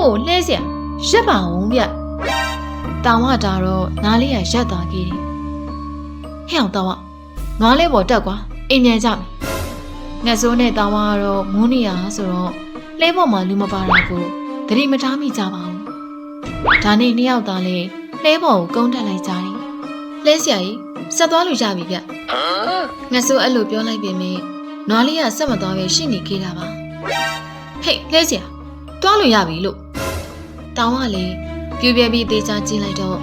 းလှဲเสียရက်ပါအောင်ဗျတောင်ဝတာတော့နားလေးရရက်သွားခဲ့တယ်ဟဲ့အောင်တောင်ဝနွားလေးပေါ်တက်ကွာအိမ်မြန်ကြမယ်ငှက်စိုးနဲ့တောင်ဝကတော့မူးနေရဆိုတော့လှဲပေါ်မှာလူမပါတာကိုသတိမထားမိကြပါဘူးဒါနဲ့နှစ်ယောက်သားလေးလှဲပေါ်ကိုကုန်းတက်လိုက်ကြတယ်လှဲเสียကြီးဆက်သွားလို့ရပြီဗျငှက်စိုးအဲ့လိုပြောလိုက်ပေမယ့်နွားလေးကဆက်မသွားပဲရှိနေခဲ့တာပါဟေးလှဲเสีย သွားလို့ရပြီလို့တောင်ကလည်းပြူပြဲပြီးသေးချာကျင်းလိုက်တော့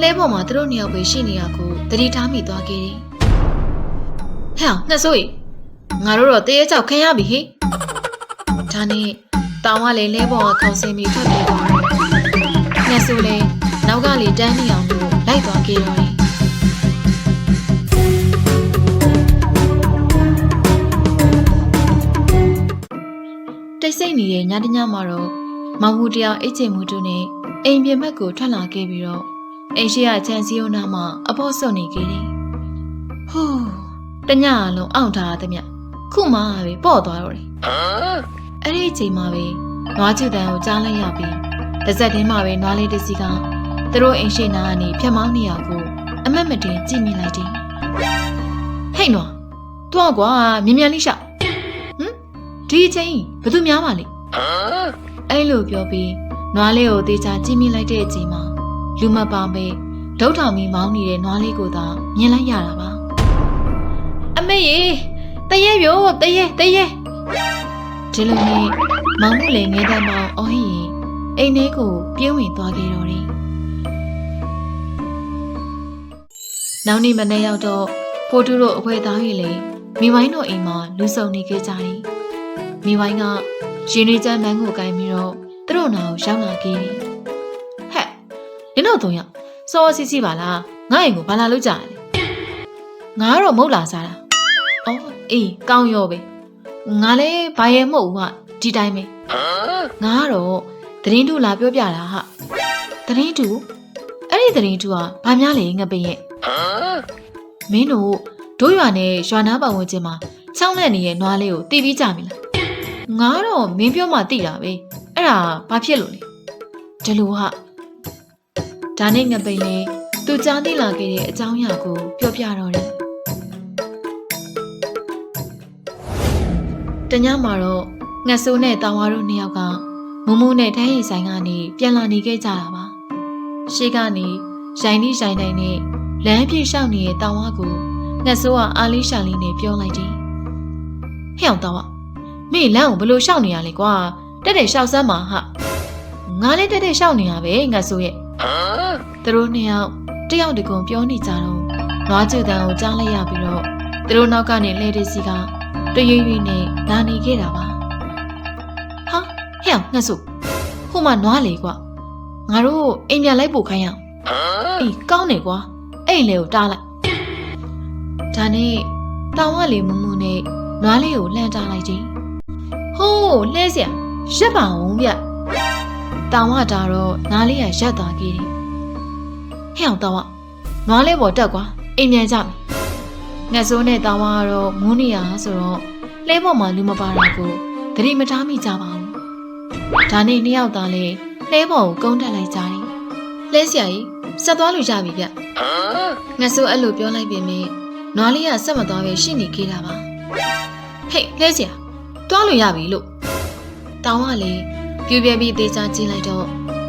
လှဲပေါ်မှာသူတို့နှစ်ယောက်ပဲရှိနေရကိုတတိထားမိသွားခဲ့တယ်။ဟဲ့အောင်နှစ်ဆိုးရီငါတို့တော့တရေချောက်ခံရပြီဟိ။ဒါနဲ့တောင်ကလည်းလဲပေါ်ကခေါင်းဆင်းပြီးထွက်ပြေးသွားတယ်။နှစ်ဆိုးလည်းနောက်ကလေတန်းနေအောင်လို့လိုက်သွားခဲ့တော့တယ်။ တိတ်ဆိတ်နေတဲ့ညတညမှာတော့မောင်မူတယောက်အိတ်ချိန်မူတူနဲ့အိမ်ပြင်ဘက်ကိုထွက်လာခဲ့ပြီးတော့အိမ်ရှိရချန်စီယိုနာမှာအဖို့စွန့်နေခဲ့တယ်။ဟိုးတညအလုံးအောင့်ထားသည်မြ။ခုမှပဲပေါ့သွားတော့တယ်။အဲ့ဒီအချိန်မှာပဲနွားချူတန်ကိုကြားလိုက်ရပြီးတစ်ဆက်တည်းမှာပဲနွားလေးတစ်စီကသူတို့အိမ်ရှိနာကနေဖြတ်မောင်းနေရကိုအမတ်မတင်ကြည့်မြင်လိုက်တယ်။ဟဲ့နွားတွားကွာမြင်မြန်လေးရှောက် ဒီအချိန်ဘယ်သူများပါလဲအဲ့လိုပြောပြီးနွားလေးကိုသေချာကြည့်မိလိုက်တဲ့အချိန်မှာလူမပါပဲဒုတ်ထောင်မီမောင်းနေတဲ့နွားလေးကိုသာမြင်လိုက်ရတာပါအမေရေတရေပြို့တရေတရေဒီလိုနဲ့မောင်မှုလည်းငဲတဲ့မောင်အော်ဟရင်အိမ်ထဲကိုပြေးဝင်သွားခဲ့တော့တယ်နောက်နေ့မနေ့ရောက်တော့ဖိုးတူတို့အဖွဲသားကြီးလည်းမိဝိုင်းတို့အိမ်မှာလူဆုံနေခဲ့ကြတယ် မိဝိုင်းကရှင်ရီချမ်းမန်းကိုကိုင်းပြီးတော့သူတို့နာကိုရောက်လာခဲ့တယ်။ဟဲ့နင်တို့သုံးယောက်စောစီစီပါလားငါ့အိမ်ကိုဘာလာလို့ကြာလဲ။ငါကတော့မဟုတ်လာစားတာ။အော်အေးကောင်းရောပဲ။ငါလည်းဘာရဲမဟုတ်ဘူးဟာဒီတိုင်းပဲ။ငါကတော့သတင်းတူလာပြောပြတာဟာ။သတင်းတူအဲ့ဒီသတင်းတူကဘာများလဲငါပင်ရဲ့။မင်းတို့တို့ရွာနဲ့ရွာနာပတ်ဝန်းကျင်မှာချောင်းလက်နေတဲ့နွားလေးကိုတီးပြီးကြပြီလား။ ငါတော့မင်းပြောမှသိတာပဲအဲ့ဒါဘာဖြစ်လို့လဲဒီလိုဟာဒါနဲ့ငပိန်လေသူကြားသိလာခဲ့တဲ့အကြောင်းအရာကိုပြောပြတော့တယ်တညမှာတော့ငှက်ဆိုးနဲ့တာဝါတို့နှစ်ယောက်ကမုံမုံနဲ့ထိုင်းရီဆိုင်ကနေပြန်လာနေခဲ့ကြတာပါရှေ့ကနေရိုင်းနီးရိုင်းတိုင်းနဲ့လမ်းပြေလျှောက်နေတဲ့တာဝါကိုငှက်ဆိုးကအာလေးရှာလေးနဲ့ပြောလိုက်တယ်ဟဲ့အောင်တာဝါ မင်းလမ်းကိုဘလို့ရှောက်နေရလဲကွာတက်တက်ရှောက်စမ်းပါဟာငါလည်းတက်တက်ရှောက်နေရပဲငါဆိုရဲ့သူတို့နှစ်ယောက်တယောက်တကုံပြောနေကြတော့နွားကျူတန်ကိုကြားလိုက်ရပြီးတော့သူတို့နောက်ကနေလှဲတဲ့စီကတရွေ့ရွေ့နဲ့လာနေခဲ့တာပါဟာဟဲ့အောင်ငါဆိုဟိုမှာနွားလေကွာငါတို့အိမ်ပြန်လိုက်ပို့ခိုင်းရအောင်အေးကောင်းနေကွာအဲ့လေကိုတားလိုက်ဒါနဲ့တောင်ကလေမူမူနဲ့နွားလေးကိုလှမ်းတားလိုက်တယ် ဟိုးလှဲเสียရက်ပါအောင်ဗျတောင်ဝတာတော့နားလေးရရက်သွားခဲ့တယ်ဟဲ့အောင်တောင်ဝနွားလေးပေါ်တက်ကွာအိမ်မြန်ကြမယ်ငှက်စိုးနဲ့တောင်ဝကတော့မူးနေရဆိုတော့လှဲပေါ်မှာလူမပါတာကိုသတိမထားမိကြပါဘူးဒါနဲ့နှစ်ယောက်သားလေးလှဲပေါ်ကိုကုန်းတက်လိုက်ကြတယ်လှဲเสียကြီးဆက်သွားလို့ရပြီဗျငှက်စိုးအဲ့လိုပြောလိုက်ပေမယ့်နွားလေးကဆက်မသွားပဲရှိနေခဲ့တာပါဟေးလှဲเสีย တွားလို့ရပြီလို့တောင်းကလည်းပြူပြဲပြီးသေးချာကျင်းလိုက်တော့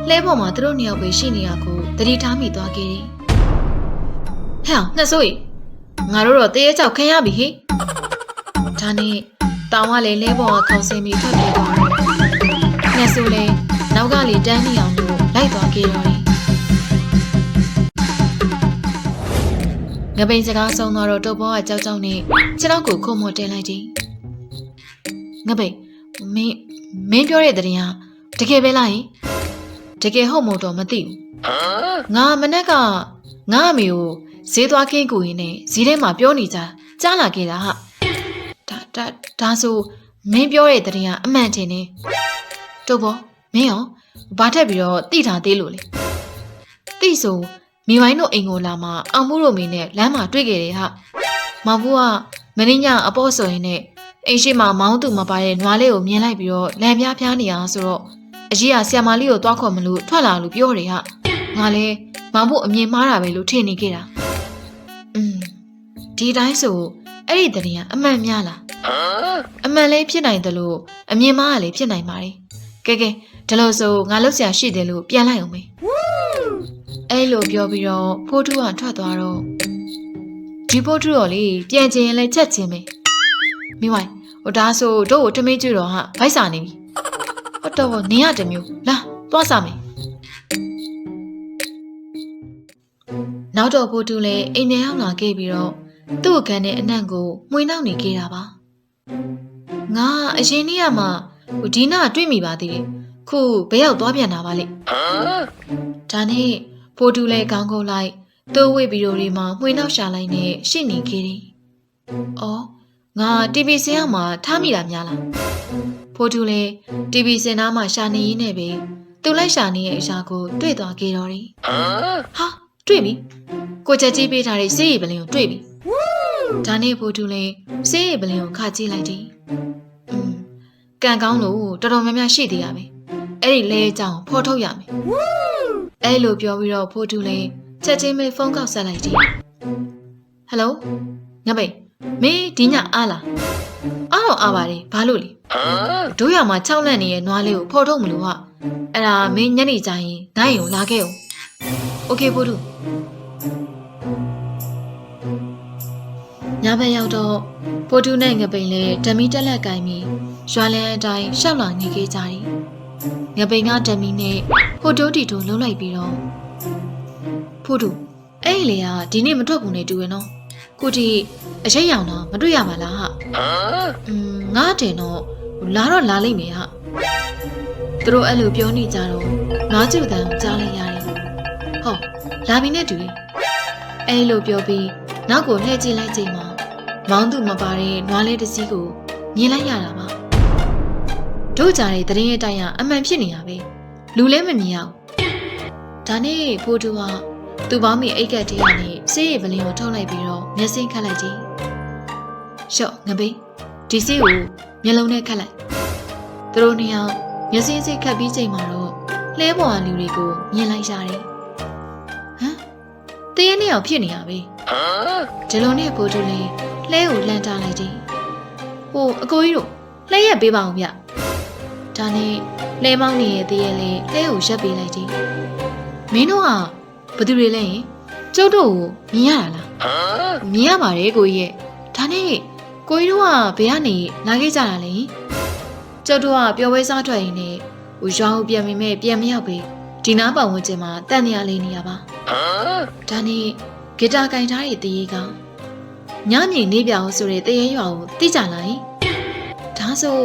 လှဲပေါ်မှာသူတို့နှစ်ယောက်ပဲရှိနေရကိုတတိထားမိသွားခဲ့တယ်ဟဲ့နှစ်ဆိုးရီငါတို့တော့တရေချောက်ခံရပြီဟိဒါနဲ့တောင်းကလည်းလဲပေါ်ကခေါင်းဆင်းပြီးထွက်ပြေးသွားတယ်နှစ်ဆိုးလည်းနောက်ကလေတန်းနေအောင်လို့လိုက်သွားခဲ့တော့တယ်ငပိန်စကားဆုံးတော့တုပ်ဘောကကြောက်ကြောက်နဲ့ခြေထောက်ကိုခုံမတင်လိုက်တယ် ငပိတ်မင်းမင်းပြောတဲ့တဲ့ရင်ကတကယ်ပဲလားယင်တကယ်ဟုတ်မို့တော့မသိဘူးငါမနေ့ကငါအမေကိုဈေးသွားခင်းကူရင်းနဲ့ဈေးထဲမှာပြောနေကြကြားလာခဲ့တာဟာဒါဒါဒါဆိုမင်းပြောတဲ့တဲ့ရင်ကအမှန်တင်နေတို့ဘောမင်းရောဘာထက်ပြီးတော့တိထားသေးလို့လေတိဆိုမိဝိုင်းတို့အိမ်ကိုလာမှအောင်မှုတို့မင်းနဲ့လမ်းမှာတွေ့ခဲ့တယ်ဟာမောင်ဘူးကမင်းညအပေါ်ဆိုရင်နဲ့ အိမ်ရှိမှာမောင်းသူမပါတဲ့နွားလေးကိုမြင်လိုက်ပြီးတော့လမ်းပြားပြားနေအောင်ဆိုတော့အကြီးကဆီယမာလေးကိုသွားခေါ်မလို့ထွက်လာလို့ပြောတယ်ဟာငါလည်းမောင်ဖို့အမြင်မှားတာပဲလို့ထင်နေခဲ့တာอืมဒီတိုင်းဆိုအဲ့ဒီတရင်ကအမှန်များလားအမှန်လေးဖြစ်နိုင်တယ်လို့အမြင်မှားကလည်းဖြစ်နိုင်ပါတယ်ကဲကဲဒါလို့ဆိုငါလောက်ဆရာရှိတယ်လို့ပြန်လိုက်အောင်မေအဲ့လိုပြောပြီးတော့ဖိုးထူးကထွက်သွားတော့ဒီဖိုးထူးတော်လေးပြန်ချင်ရင်လည်းချက်ချင်းပဲ မိမိုင်ဟိုဒါဆိုတို့ကိုထမင်းကျွေးတော့ဟာဗိုက်စာနေပြီဟုတ်တော့နင်ရတမျိုးလာသွားစားမယ်နောက်တော့ဖိုးထူးလည်းအိမ်ထဲရောက်လာခဲ့ပြီးတော့သူ့အခန်းထဲအနှံ့ကိုမှွေနှောက်နေခဲ့တာပါငါအရင်နေ့ကမှဟိုဒီနာတွေ့မိပါသေးတယ်ခုဘယ်ရောက်သွားပြန်တာပါလဲဒါနဲ့ဖိုးထူးလည်းခေါင်းကုပ်လိုက်သူ့ဝိဗီဒီယိုတွေမှာမှွေနှောက်ရှာလိုက်နဲ့ရှင့်နေခဲ့တယ်အော် ငါ TV စင်ရမှာထားမိတာများလားဖိုးထူးလည်း TV စင်သားမှာရှာနေရင်းနဲ့ပဲသူလိုက်ရှာနေတဲ့အရာကိုတွေ့သွားခဲ့တော့တယ်ဟာတွေ့ပြီကိုချက်ကြီးပေးထားတဲ့စေးရီပလင်ကိုတွေ့ပြီဒါနဲ့ဖိုးထူးလည်းစေးရီပလင်ကိုခါကြည့်လိုက်တယ်อืมကံကောင်းလို့တော်တော်များများရှိသေးရပဲအဲ့ဒီလဲအကြောင်းဖော်ထုတ်ရမယ်အဲ့လိုပြောပြီးတော့ဖိုးထူးလည်းချက်ချင်းပဲဖုန်းကောက်ဆက်လိုက်တယ်ဟယ်လိုငါဘေး မင်းဒီညအားလားအားတော့အားပါတယ်ဘာလို့လဲတို့ရမှာ၆လက်နေရဲ့နွားလေးကိုဖော်ထုတ်မလို့ဟာအဲ့ဒါမင်းညနေကျရင်နိုင်ရုံလာခဲ့အောင်โอเคဖိုးထူးညဘက်ရောက်တော့ဖိုးထူးနဲ့ငပိန်လည်းဓမီတက်လက်ကင်ပြီးရွာလန်းအတိုင်းရှောက်လာနေခဲ့ကြတယ်ငပိန်ကဓမီနဲ့ဖိုတိုးတီတိုလှုပ်လိုက်ပြီးတော့ဖိုးထူးအဲ့ဒီလေကဒီနေ့မထွက်ဘူးနဲ့တူရနော် ကိုတီအရေးရောင်တော့မတွေ့ရပါလားဟာอืมငါတင်တော့လာတော့လာလိမ့်မယ်ဟာသူတို့အဲ့လိုပြောနေကြတော့ငါးကျူတန်ကိုကြားလိုက်ရတယ်ဟောလာပြီနဲ့တူတယ်အဲ့လိုပြောပြီးနောက်ကိုလှည့်ကြည့်လိုက်ချိန်မှာမောင်းသူမပါတဲ့နွားလေးတစ်စီးကိုမြင်လိုက်ရတာပါတို့ကြတဲ့တရင်ရဲ့တိုင်ကအမှန်ဖြစ်နေတာပဲလူလည်းမမြင်ရဘူးဒါနဲ့ဖိုးတူက သူ့ပေါင်းမိအိတ်ကက်တေးကနေစေးရည်ပလင်းကိုထုတ်လိုက်ပြီးတော့မျက်စိခတ်လိုက်ကြည့်။ရှော့ငပိဒီစေးကိုမျက်လုံးနဲ့ခတ်လိုက်။သူတို့နှစ်ယောက်မျက်စိစိတ်ခတ်ပြီးချိန်မှာတော့လှဲပေါ်ကလူတွေကိုမြင်လိုက်ရတယ်။ဟမ်တရေနှစ်ယောက်ဖြစ်နေရပဲ။ဒီလိုနဲ့ဘိုးတူလေးလှဲကိုလှမ်းထားလိုက်ကြည့်။ဟိုအကိုကြီးတို့လှဲရက်ပေးပါအောင်ဗျ။ဒါနဲ့လှဲမောင်းနေတဲ့တရေလေးလှဲကိုရက်ပေးလိုက်ကြည့်။မင်းတို့ဟာ ဘသူတွေလဲရင်ကျုပ်တို့ကိုမြင်ရတာလားမြင်ရပါတယ်ကိုကြီးရဲ့ဒါနဲ့ကိုကြီးတို့ကဘယ်ကနေလာခဲ့ကြတာလဲကျုပ်တို့ကပျော်ပွဲစားထွက်ရင်းနဲ့ဟိုရွာကိုပြန်မိမဲ့ပြန်မရောက်ပဲဒီနားပတ်ဝန်းကျင်မှာတန်နေရလေးနေရပါဒါနဲ့ဂီတာကင်ထားတဲ့တရေကညမြေနေပြောင်ဆိုတဲ့တရေရွာကိုတိကြလိုက်ဒါဆို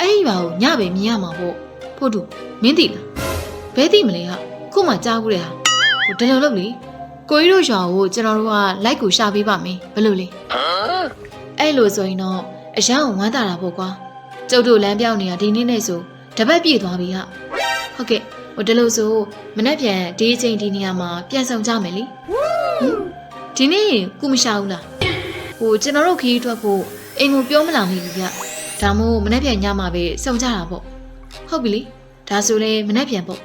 အဲ့ဒီရွာကိုညပဲမြင်ရမှာပေါ့ဖို့တူမင်းသိလားဘဲသိမလဲဟာခုမှကြားဘူးတဲ့ဟာ ဟိုတလုံးလုံးလေကိုကြီးတို့ရွာကိုကျွန်တော်တို့ကလိုက်ကိုရှာပေးပါမယ်ဘယ်လိုလဲအဲ့လိုဆိုရင်တော့အရန်ကိုဝမ်းသာတာပေါ့ကွာကျုပ်တို့လမ်းပြောင်းနေတာဒီနေ့နဲ့ဆိုတပတ်ပြည့်သွားပြီဟာဟုတ်ကဲ့ဟိုတလို့ဆိုမနေ့ပြန်ဒီအချိန်ဒီနေရာမှာပြန်ဆောင်ကြမယ်လေဟင်ဒီနေ့ကုမရှာဘူးလားဟိုကျွန်တော်တို့ခရီးထွက်ဖို့အိမ်ကိုပြောမလာမိဘူးဗျဒါမို့မနေ့ပြန်ညမှာပဲစုံကြတာပေါ့ဟုတ်ပြီလေဒါဆိုလေမနေ့ပြန်ပေါ့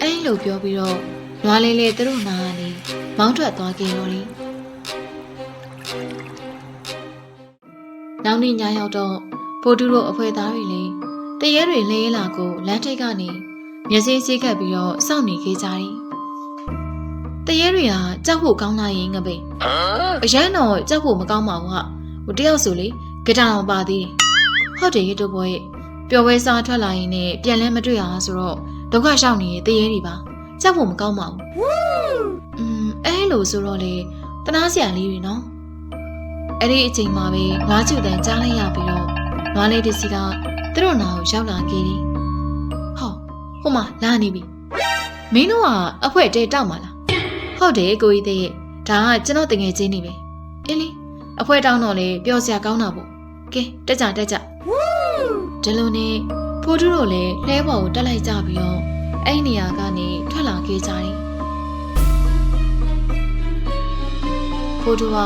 အဲ့လိုပြောပြီးတော့ နွားလေးလေးသူတို့နာကနေမောင်းထွက်သွားခဲ့တော့တယ်နောက်နေ့ညရောက်တော့ဖိုတူတို့အဖွဲသားတွေလည်းတရဲတွေလဲလာကိုလမ်းထိပ်ကနေမျက်စိစိတ်ခတ်ပြီးတော့စောင့်နေခဲ့ကြတယ်တရဲတွေကကြောက်ဖို့ကောင်းလာရင်ငပိန်အရန်တော့ကြောက်ဖို့မကောင်းပါဘူးဟာဟိုတယောက်ဆိုလေဂီတာအောင်ပါသေးတယ်ဟုတ်တယ်ရတို့ဘောရဲ့ပျော်ပွဲစားထွက်လာရင်လည်းပြန်လဲမတွေ့ရအောင်ဆိုတော့ဒုက္ခရှောင်နေတဲ့တရဲတွေပါ ကြောက်ဖို့မကောင်းပါဘူး။อืมအဲလိုဆိုတော့လေတနာစရာလေးတွေနော်။အဲ့ဒီအချိန်မှာပဲငွားကျူတန်ကြားလိုက်ရပြီးတော့နွားလေးတစ်စီကသူတို့နာကိုရောက်လာခဲ့တယ်။ဟောဟိုမှာလာနေပြီ။မင်းတို့ကအဖွဲတဲတောက်မှာလား။ဟုတ်တယ်ကိုကြီးတဲ့ဒါကကျွန်တော်တငယ်ချင်းနေပဲ။အေးလေအဖွဲတောင်းတော့လေပျော်စရာကောင်းတာပေါ့။ကဲတက်ကြတက်ကြ။ဒီလိုနဲ့ဖိုးထူးတို့လည်းလှဲပေါ်ကိုတက်လိုက်ကြပြီးတော့ အဲ့နေရာကနေထွက်လာခဲ့ကြတယ်။ဖိုးတူက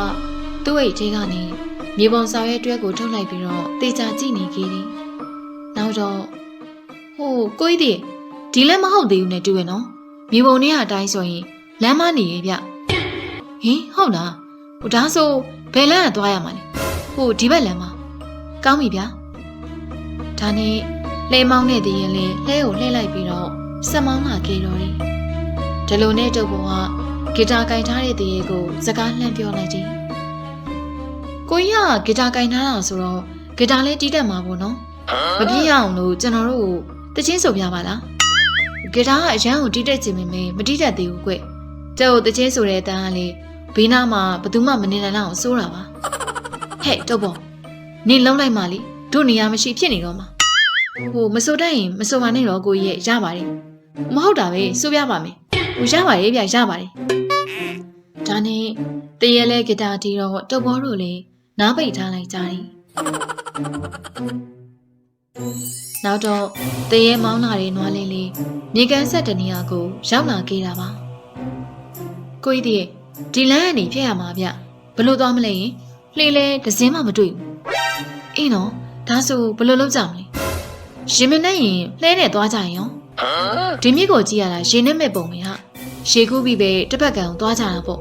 သူ့အိတ်ထဲကနေမြေပုံစာရွက်တွဲကိုထုတ်လိုက်ပြီးတော့တေချာကြည့်နေခဲ့တယ်။နောက်တော့ဟိုကိုကြီးတည်းဒီလည်းမဟုတ်သေးဘူးနဲ့တူရဲ့နော်မြေပုံထဲကအတိုင်းဆိုရင်လမ်းမနေရဲ့ဗျဟင်ဟုတ်လားဟိုဒါဆိုဘယ်လမ်းကသွားရမှာလဲဟိုဒီဘက်လမ်းမှာကောင်းပြီဗျဒါနဲ့လှဲမောင်းတဲ့တည်းရင်လေးလှဲကိုလှဲလိုက်ပြီးတော့ ဆက်မောင်းလာခဲ့တော့တယ်ဒီလိုနဲ့တုပ်ပေါ်ကဂီတာကင်ထားတဲ့တည်းရဲ့ကိုစကားလှမ်းပြောလိုက်တယ်ကိုကြီးကဂီတာကင်ထားတာဆိုတော့ဂီတာလေးတီးတတ်မှာပေါ့နော်မပြည့်ရအောင်လို့ကျွန်တော်တို့ကိုတချင်းဆိုပြပါလားဂီတာကအရန်ကိုတီးတက်ခြင်းမင်းမတီးတတ်သေးဘူးကွကျုပ်တချင်းဆိုတဲ့အတန်းကလေဘေးနားမှာဘသူမှမနေနိုင်အောင်စိုးတာပါဟဲ့တော့ပေါ့နေလုံးလိုက်မှလေတို့နေရာမရှိဖြစ်နေတော့မှာဟိုမဆိုတတ်ရင်မဆိုပါနဲ့တော့ကိုကြီးရဲ့ရပါတယ် မဟုတ်တာပဲဆိုပြပါမယ်ဟိုရပါတယ်ဗျရပါတယ်ဒါနဲ့တရေလဲဂီတာတီးတော့တုပ်ဘောတို့လေနားပိတ်ထားလိုက်ကြတယ်နောက်တော့တရေမောင်းလာတဲ့နွားလေးလေးမြေကန်ဆက်တနေရာကိုရောက်လာခဲ့တာပါကိုကြီးတည်းဒီလမ်းကနေဖျက်ရမှာဗျဘလို့သွားမလဲရင်လှေလဲတစ်စင်းမှမတွေ့ဘူးအေးနော်ဒါဆိုဘလို့လုပ်ကြမလဲရှင်မနဲ့ရင်လှဲနဲ့သွားကြရင်ရော ဒီမြစ်ကိုကြည့်ရတာရေနဲ့မဲ့ပုံပဲဟာရေကူးပြီးပဲတစ်ပတ်ကန်ကိုသွားကြတာပေါ့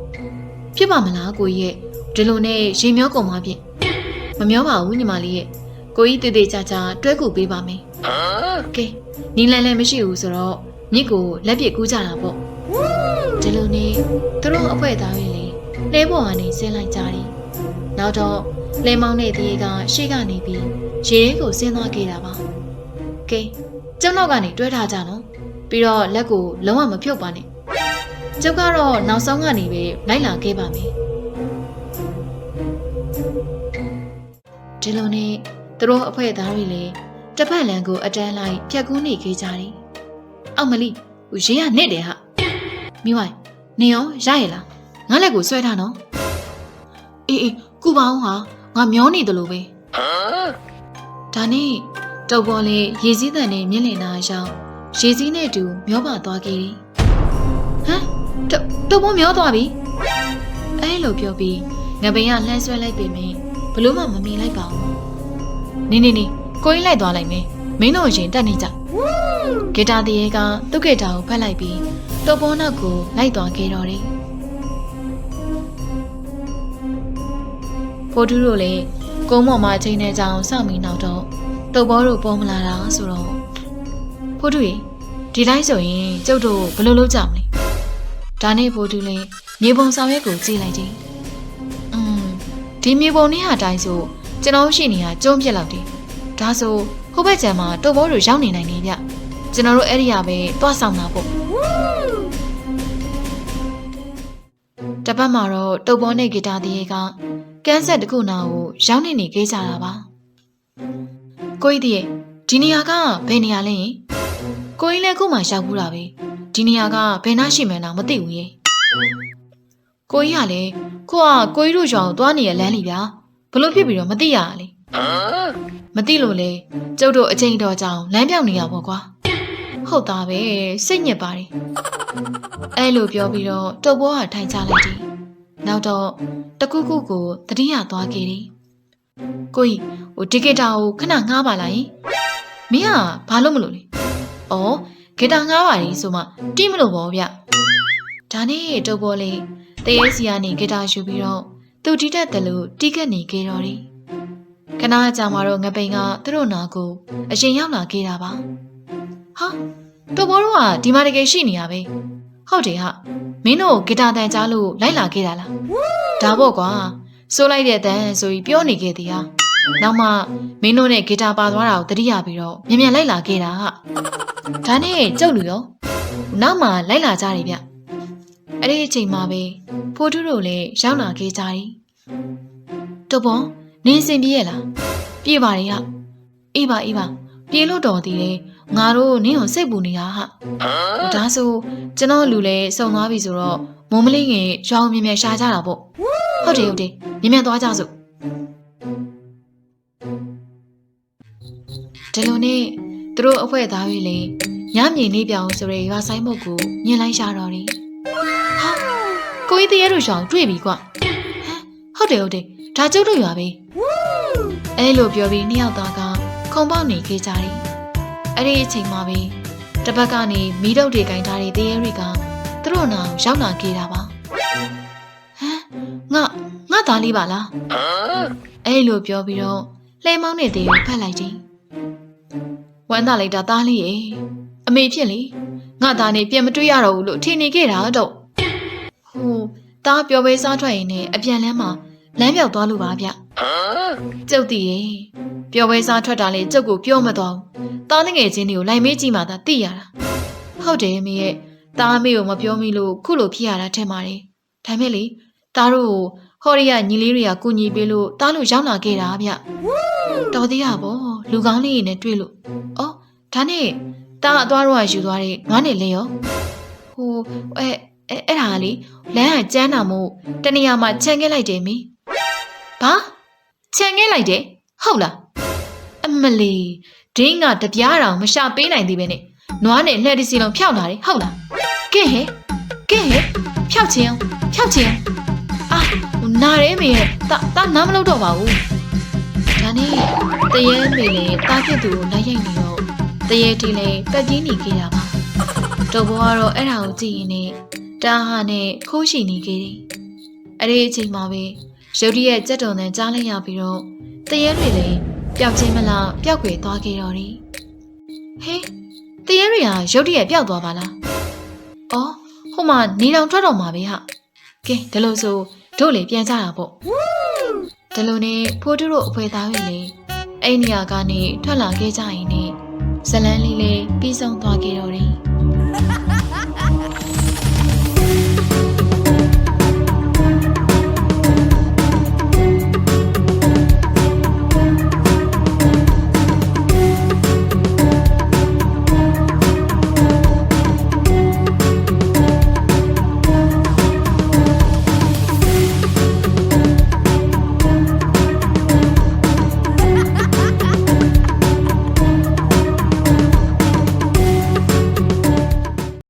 ဖြစ်ပါမလားကိုကြီးရဲ့ဒီလိုနဲ့ရေမျောကုန်မှာဖြင့်မမျောပါဘူးညီမလေးရဲ့ကိုကြီးတည်တည်ကြကြတွဲကူပေးပါမယ်။ကဲနီလန်လည်းမရှိဘူးဆိုတော့မြစ်ကိုလက်ပစ်ကူးကြတာပေါ့။ဒီလိုနဲ့သူတို့အဖွဲသားတွေလေလဲပေါ်ကနေဆင်းလိုက်ကြတယ်။နောက်တော့လဲမောင်းတဲ့ဒီကရှေ့ကနေပြီးရေထဲကိုဆင်းသွားခဲ့တာပါ။ကဲ ကျောင်းနောက်ကနေတွဲထားကြနော်။ပြီးတော့လက်ကိုလုံးဝမဖြုတ်ပါနဲ့။ကျုပ်ကတော့နောက်ဆုံးကနေပဲလိုက်လာခဲ့ပါမယ်။ဒီလိုနဲ့သူတို့အဖွဲ့သားတွေလည်းတစ်ဖက်လန်ကိုအတန်းလိုက်ဖြတ်ကူးနေခဲ့ကြတယ်။အောက်မလီဟိုရေးရနဲ့တယ်ဟာ။မိဝိုင်နေရောရရလား။ငါလက်ကိုဆွဲထားနော်။အေးအေးကုပါအောင်ဟာငါမျောနေတယ်လို့ပဲ။ဒါနဲ့ တုပ်ပေါ်လေးရေစည်းတန်နဲ့မြင့်လင်နာရောက်ရေစည်းနဲ့တူမျောပါသွားခဲ့တယ်။ဟမ်တုပ်တုပ်ပေါ်မျောသွားပြီ။အဲလိုပြောပြီးငပိန်ကလှမ်းဆွဲလိုက်ပေမယ့်ဘလို့မှမမြင်လိုက်ပါဘူး။နေနေနေကိုင်းလိုက်သွားလိုက်မယ်မင်းတို့ရင်တက်နေကြဂီတာတရေကသူ့ဂီတာကိုဖတ်လိုက်ပြီးတော်ပေါ်နောက်ကိုလိုက်သွားခဲ့တော့တယ်ဖိုးတူးတို့လည်းကုန်းပေါ်မှာချိန်နေကြအောင်စောင့်ပြီးနောက်တော့ တော်ပေါ်တို့ပေါ်မလာတာဆိုတော့ဖိုးတူရေဒီတိုင်းဆိုရင်ကျုပ်တို့ဘယ်လိုလုပ်ကြမလဲဒါနဲ့ဖိုးတူလည်းမြေပုံဆောင်ရွက်ကိုကြည့်လိုက်တယ်อืมဒီမြေပုံနဲ့အတိုင်းဆိုကျွန်တော်ရှိနေတာကျုံးပြက်လောက်တယ်။ဒါဆိုဟိုဘက်ကျန်မှာတုပ်ဘောတို့ရောက်နေနိုင်နေဗျ။ကျွန်တော်တို့အဲ့ဒီရပဲတွားဆောင်တာပေါ့။တပတ်မှာတော့တုပ်ဘောနဲ့ဂီတာတည်းကကန်းဆက်တစ်ခုနာကိုရောက်နေနေခဲ့ကြတာပါ။ ကိုကြီးတည်းဒီနေရာကဘယ်နေရာလဲ။ကိုကြီးလည်းခုမှရောက်ဘူးတာပဲ။ဒီနေရာကဘယ်နှရှိမှန်းတော့မသိဘူးရေ။ကိုကြီးကလည်းကိုကကိုကြီးတို့ကြောင်သွားနေရလမ်းလီဗျာ။ဘလို့ဖြစ်ပြီးတော့မသိရလေမသိလို့လေကျုပ်တို့အချိန်တော်ကြောင်လမ်းပြောင်းနေရပါကွာဟုတ်သားပဲစိတ်ညစ်ပါတယ်အဲ့လိုပြောပြီးတော့တုပ်ဘောကထိုင်ချလိုက်တယ်နောက်တော့တကူကူကိုတတိယသွားခဲ့တယ် ကိုကြီးဟိုဒီဂီတာကိုခဏငှားပါလားယင်မင်းကဘာလို့မလို့လဲဩဂီတာငှားပါလေဆိုမှတိမလို့ပေါ့ဗျဒါနဲ့တုပ်ဘောလေးတရေစီကနေဂီတာယူပြီးတော့သူတီးတတ်တယ်လို့တီးကပ်နေခဲ့တော့တယ်ခဏကြာမှတော့ငပိန်ကသူတို့နာကိုအရင်ရောက်လာခဲ့တာပါဟာတော်ဘောတို့ကဒီမှာတကယ်ရှိနေရပဲဟုတ်တယ်ဟာမင်းတို့ဂီတာတန်ကြားလို့လိုက်လာခဲ့တာလားဒါပေါ့ကွာ စိုးလိုက်တဲ့တန်ဆိုပြီးပြောနေခဲ့သေးဟာနောက်မှမင်းတို့နဲ့ဂီတာပါသွားတာကိုတတိယပြီးတော့မြန်မြန်လိုက်လာခဲ့တာဟာဒါနဲ့ကြုတ်လူရောနောက်မှလိုက်လာကြတယ်ဗျအဲ့ဒီအချိန်မှာပဲဖိုးထုတို့လည်းရောက်လာခဲ့ကြတယ်တော်ဘောနင်းစင်ပြေးရလားပြေးပါရဲ့ဟာအေးပါအေးပါပြေးလို့တော်သေးတယ်ငါတို့နင်းကိုစိတ်ပူနေတာဟာဒါဆိုကျွန်တော်လူလဲစုံသွားပြီဆိုတော့မုံမလေးငယ်ရွာအောင်မြင်မြန်ရှာကြတာပေါ့ ဟုတ်တယ်ဟုတ်တယ်မြင်မြန်သွားကြစို့ဒီလိုနဲ့သူတို့အဖွဲသားတွေလည်းညမြင်နေပြောင်းဆိုရရွာဆိုင်မုတ်ကိုမြင်လိုက်ရှာတော့တယ်ဟာကိုကြီးတရေတို့ရှောင်တွေ့ပြီကွဟမ်ဟုတ်တယ်ဟုတ်တယ်ဒါကျုပ်တို့ရွာပဲအဲလိုပြောပြီးနှစ်ယောက်သားကခုံပေါက်နေခဲ့ကြတယ်အဲ့ဒီအချိန်မှာပဲတစ်ဘက်ကနေမီးတုပ်တွေကင်ထားတဲ့တရေတွေကသူတို့နာကိုရောက်လာခဲ့တာပါဟမ် ငါငါသားလေးပါလားအဲ့လိုပြောပြီးတော့လှဲမောင်းတဲ့တရေကိုဖတ်လိုက်တယ်ဝမ်းသာလိုက်တာသားလေးရေအမေဖြစ်လေငါသားနေပြန်မတွေ့ရတော့ဘူးလို့ထင်နေခဲ့တာတော့ဟိုသားပြောပေးစားထွက်ရင်လည်းအပြန်လမ်းမှာလမ်းပြောက်သွားလို့ပါဗျကျုပ်တည်ရေပြောပေးစားထွက်တာလေကျုပ်ကိုပြောမသွားဘူးသားငယ်ချင်းတွေကိုလိုက်မေးကြည့်မှသာသိရတာဟုတ်တယ်အမေရဲ့သားအမေကိုမပြောမိလို့ခုလိုဖြစ်ရတာထင်ပါတယ်ဒါမဲ့လေ သားတို့ကိုဟော်ရီယာညီလေးတွေကကူညီပေးလို့သားလို့ရောက်လာခဲ့တာဗျတော်သေးရပေါ့လူကောင်းလေးတွေနဲ့တွေ့လို့အော်ဒါနဲ့သားအသွားတော့ယူသွားတဲ့ငါးနဲ့လေရောဟိုအဲအဲအဲ့ဒါကလေလမ်းကကျန်းတာမို့တနေရာမှာခြံခဲ့လိုက်တယ်မီဘာခြံခဲ့လိုက်တယ်ဟုတ်လားအမလီဒင်းကတပြားတောင်မရှာပေးနိုင်သေးပဲနဲ့နွားနဲ့လှဲ့တစ်စီလုံးဖြောက်လာတယ်ဟုတ်လားကဲဟဲ့ကဲဟဲ့ဖြောက်ချင်းအောင်ဖြောက်ချင်းအောင်အာဟို နာရဲမေရဲ့တာတာနားမလို့တော့ပါဘူးဒါနဲ့တရေမေလည်းတာဖြစ်သူကိုလိုက်ရိုက်နေတော့တရေတီလည်းပက်ကြီးနေခဲ့တာပါတော်ဘောကတော့အဲ့ဒါကိုကြည့်ရင်နဲ့တာဟာနဲ့ခိုးရှိနေခဲ့တယ်အဲ့ဒီအချိန်မှာပဲရုတ်တရက်ကြက်တုံနဲ့ကြားလိုက်ရပြီးတော့တရေတွေလည်းပျောက်ချင်းမလားပျောက်ွယ်သွားခဲ့တော့တယ်ဟေးတရေတွေကရုတ်တရက်ပျောက်သွားပါလားအော်ဟိုမှာနေတောင်ထွက်တော့မှာပဲဟာကဲဒါလို့ဆို တို့လေပြန်ကြတာပေါ့ဒါလို့နဲ့ဖိုးတူတို့အဖွဲသားတွေလေအဲ့နေရာကနေထွက်လာခဲ့ကြရင်ねဇလန်းလေးလေးပြီးဆုံးသွားခဲ့တော့တယ်